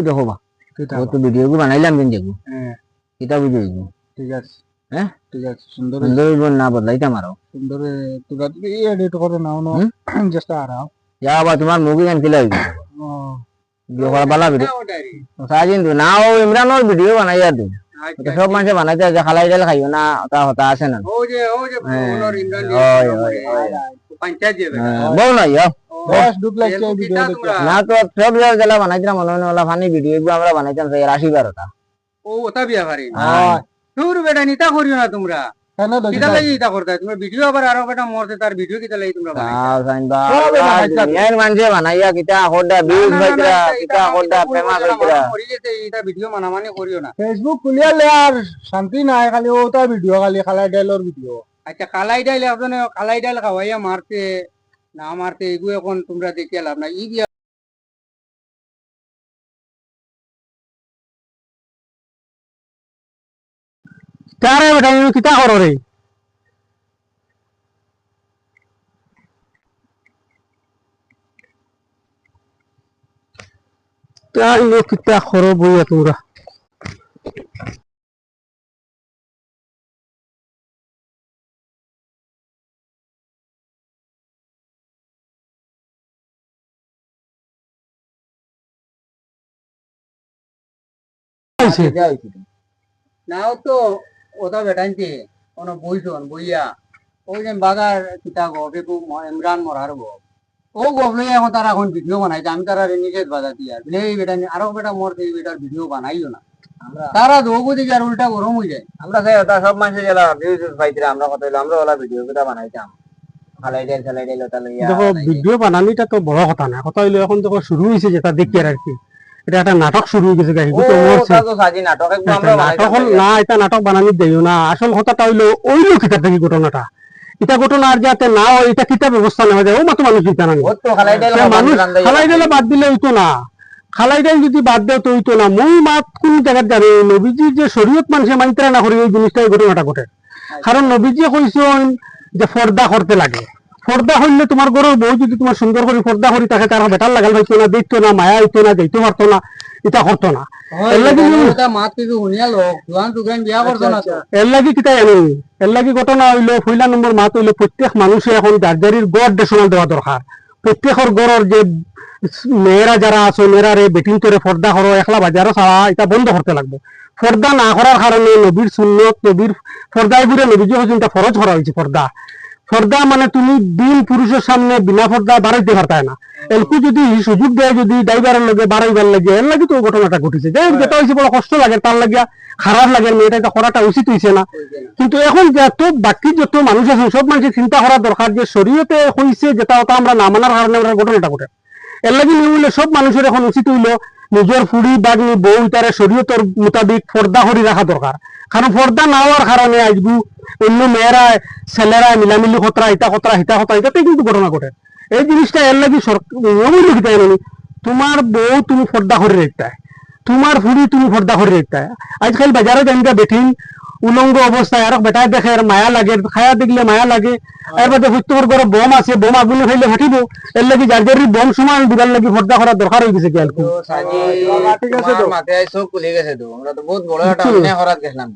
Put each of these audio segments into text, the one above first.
দেখো বা। ও তো ভিডিও গু বানাইলাম কিন্তু দেখো। হ্যাঁ কিতা বুঝে ঠিক আছে। হ্যাঁ? ঠিক আছে। সুন্দর সুন্দর না বদলাইতাম আরও সুন্দর তোরা তুমি এডিট করে নাও না। হুম? চেষ্টা আরাও যা বা তোমার মুভি গান কিলা ও ভিডিও বালা ভিডিও সাজিন তো না ও ইমরানোর ভিডিও বানাই আর দিন সব মানুষে বানাইতে আছে খালাই ডাল খাইও না ওটা হতা আছে না। হ্যাঁ। ওই, ওই, ওই। হ্যাঁ, বউ নাই ইয়ো। বেশ ডুপ্লেক্স কে ভিডিও না তো সব জেলা বানাইছিলাম মনে মনে ওলা ফানি ভিডিও এগুলো আমরা বানাইতাম সেই রাশি বারোটা। ও ওটা বিয়া পারি হয়। তোর বেটা নিতা করিও না তোমরা। কিতা লাগি ইতা করতে তোমরা ভিডিও আবার আরও বেটা মরতে তার ভিডিও কিতা লাগি তোমরা বানাই তাও সাইন বা বানাইতাম। বানাইয়া কিতা হড্ডা ভিউজ হইতরা কিতা হড্ডা ফেমাস হইতরা মরি গেছে এটা ভিডিও মানামানি করিও না। ফেসবুক খুলিয়া লে আর শান্তি নাই খালি ওটা ভিডিও খালি খালাই ডাইলর ভিডিও আচ্ছা কালাই ডাইল আপনি কালাই ডাইল খাওয়াইয়া মারতে না মারতে এগুলো এখন তোমরা দেখিয়া লাভ না ই কিতা করো রে? তা ইনু কিতা করো বইয়া তোমরা? হইছে নাও তো ওটা বেটাইতে কোন বইছন বইয়া। ওই যে বাগার কিতা গো বেকু ইমরান মরার ও এখন তারা এখন ভিডিও বানাইছে আমি তারা বাধা বলে এই বেটা আরও বেটা এই বেটার ভিডিও বানাইও না। তারা দোগো দিকে আর উল্টা গরম হয়ে যায়। আমরা ওটা সব মানুষে জেলা ভিউজ পাইতরা আমরা কত হইল আমরা ওলা ভিডিও কিতা বানাইতাম। দেখো ভিডিও বানানিটা তো বড় কথা না কথা হইল এখন দেখো শুরু হয়েছে যেটা দেখি আর কি। এটা একটা নাটক শুরু হয়ে গেছে গাহি তো মরছে নাটক না এটা নাটক বানানি না আসল কথাটা হইল ওইলো কিতা থেকে ঘটনাটা। এটা ঘটনা আর যাতে না হয় এটা কিতা ব্যবস্থা নেওয়া যায় ও মতো মানুষ দিতে না খালাই ডাল মানুষ খালাই দিলে বাদ দিলে হইতো না। যদি বাদ দেয় তো হইতো না। মই মাত কোন জায়গাত জানি। নবীজি যে শরীয়ত মানুষে মানিতে না করি এই জিনিসটা এই ঘটনাটা ঘটে। কারণ নবীজি কইছেন যে পর্দা করতে লাগে। পর্দা হইলে তোমার ঘরের বউ যদি তোমার সুন্দর করে পর্দা করি তাকে তার বেটার লাগাল পাইতো না দেখতো না মায়া হইতো না যাইতে পারতো না এটা করতো না। এর লাগি এর লাগি এর লাগি ঘটনা হইল পয়লা নম্বর মাত হইল প্রত্যেক মানুষে এখন যার যারির গড় দেশনাল দেওয়া দরকার। প্রত্যেকের গড়ের যে মেয়েরা যারা আছে মেয়েরা রে বেটিং করে পর্দা করো একলা বাজারও ছাড়া এটা বন্ধ করতে লাগবে। পর্দা না করার কারণে নবীর সুন্নত নবীর পর্দায় ঘুরে নবীজি হয়েছে ফরজ করা হয়েছে পর্দা পর্দা মানে তুমি দিন পুরুষের সামনে বিনা পর্দা বাড়াইতে পারতায় না। এলকু যদি সুযোগ দেয় যদি ড্রাইভারের লগে বাড়াইবার লাগে এর লাগি তো ঘটনাটা ঘটেছে। যাই হোক, যেটা হয়েছে বড় কষ্ট লাগে তার লাগিয়া খারাপ লাগে মেয়েটা এটা করাটা উচিত হয়েছে না। কিন্তু এখন যত বাকি যত মানুষ আছে সব মানুষের চিন্তা করা দরকার যে শরীয়তে হয়েছে যেটা ওটা আমরা না মানার কারণে আমরা ঘটনাটা ঘটে। এর লাগি নিউলে সব মানুষের এখন উচিত হইল নিজের ফুড়ি বাগনি বউ তারে শরীয়তর মোতাবিক পর্দা করে রাখা দরকার। কারণ পর্দা না হওয়ার কারণে আজগু অন্য মেয়েরা ছেলেরা মিলামিলি খতরা ইটা খতরা হিতা খতরা এটাতে কিন্তু ঘটনা ঘটে। এই জিনিসটা এর লাগি সরকার লিখিতে জানি তোমার বউ তুমি পর্দা করে রাখতে। তোমার ফুড়ি তুমি পর্দা করে রাখতে। আজকাল বাজারে জানিকা বেঠিন উলঙ্গ অবস্থায় আর বেটায় দেখে আর মায়া লাগে খায়া দেখলে মায়া লাগে। এর বাদে হুত্তর ঘরে বোম আছে বোম আগুনে খাইলে ফাটিব। এর লাগি যার যারি বোম সমান দিবার লাগি পর্দা করা দরকার হয়ে গেছে কি আর কি ঠিক আছে তো। মাথায় সব খুলে গেছে তো। আমরা তো বহুত বড় একটা অন্যায় করাত গেছিলাম।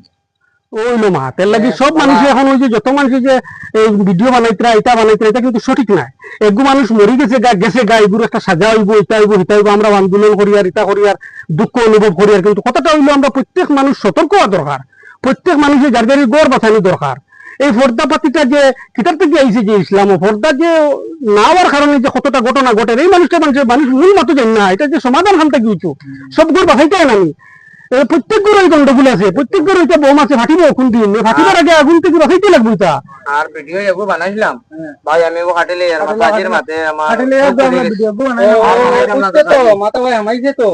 ওইলো মা তের লাগি সব মানুষ এখন ওই যে যত মানুষ যে এই ভিডিও বানাইতরা এটা বানাইতরা এটা কিন্তু সঠিক নাই। এগু মানুষ মরি গেছে গা গেছে গা এগুলো একটা সাজা হইব ইটা হইব হিতা হইব আমরা আন্দোলন করি আর ইটা করি আর দুঃখ অনুভব করি আর কিন্তু কথাটা হইল আমরা প্রত্যেক মানুষ সতর্ক হওয়া দরকার। প্রত্যেক মানুষের যার যারি গড় বাঁচানো দরকার। এই পর্দা পাতিটা যে কিতাব থেকে আইছে যে ইসলাম ও পর্দা যে না হওয়ার কারণে যে কতটা ঘটনা ঘটে এই মানুষটা মানুষের মানুষ মূল মতো জানি না এটা যে সমাধান খানটা কি সব গড় বাঁচাইতে আমি। প্রত্যেক ঘরে ওই গন্ডগোল আছে প্রত্যেক ঘরে ওইটা বোম আছে ফাটিব কোন দিন? ফাটিবার আগে আগুন থেকে বাঁচাইতে লাগবে এটা। আর ভিডিও এগো বানাইছিলাম। ভাই আমি আর আমার। ভিডিও ও, ও, বুঝছে তো মাথা ভাই আমাইছে তো।